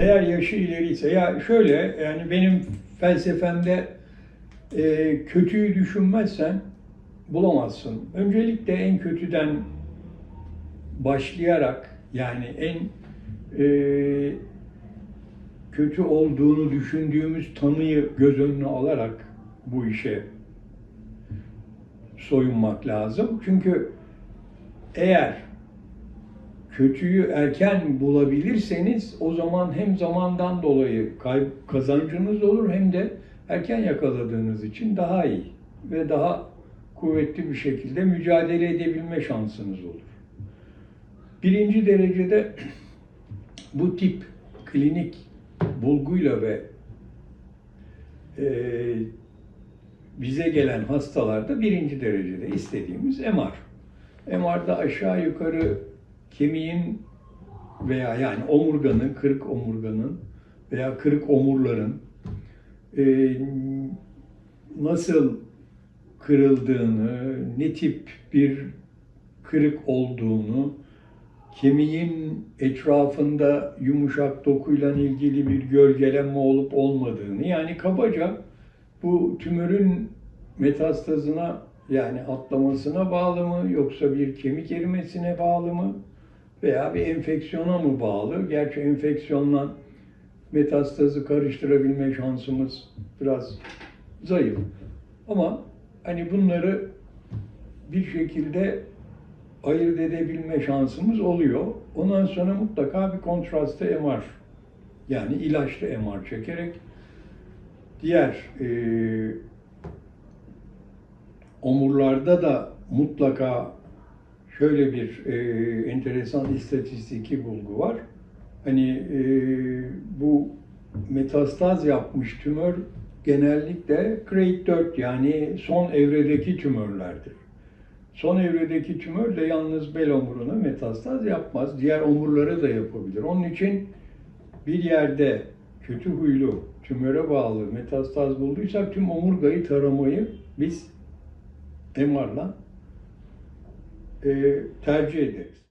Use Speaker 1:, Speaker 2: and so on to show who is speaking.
Speaker 1: Eğer yaşı ileriyse ya şöyle yani benim felsefemde e, kötüyü düşünmezsen bulamazsın. Öncelikle en kötüden başlayarak yani en e, kötü olduğunu düşündüğümüz tanıyı göz önüne alarak bu işe soyunmak lazım. Çünkü eğer kötüyü erken bulabilirseniz o zaman hem zamandan dolayı kayb kazancınız olur hem de erken yakaladığınız için daha iyi ve daha kuvvetli bir şekilde mücadele edebilme şansınız olur. Birinci derecede bu tip klinik bulguyla ve e, bize gelen hastalarda birinci derecede istediğimiz MR. MR'da aşağı yukarı kemiğin veya yani omurganın, kırık omurganın veya kırık omurların e, nasıl kırıldığını, ne tip bir kırık olduğunu, kemiğin etrafında yumuşak dokuyla ilgili bir gölgelenme olup olmadığını yani kabaca bu tümörün metastazına yani atlamasına bağlı mı yoksa bir kemik erimesine bağlı mı veya bir enfeksiyona mı bağlı? Gerçi enfeksiyonla metastazı karıştırabilme şansımız biraz zayıf. Ama hani bunları bir şekilde ayırt edebilme şansımız oluyor. Ondan sonra mutlaka bir kontrastlı MR yani ilaçlı MR çekerek diğer e, omurlarda da mutlaka şöyle bir e, enteresan istatistiki bulgu var. Hani e, bu metastaz yapmış tümör genellikle grade 4 yani son evredeki tümörlerdir. Son evredeki tümör de yalnız bel omuruna metastaz yapmaz. Diğer omurlara da yapabilir. Onun için bir yerde kötü huylu tümöre bağlı metastaz bulduysak tüm omurgayı taramayı biz MR'la e, tercih ederiz.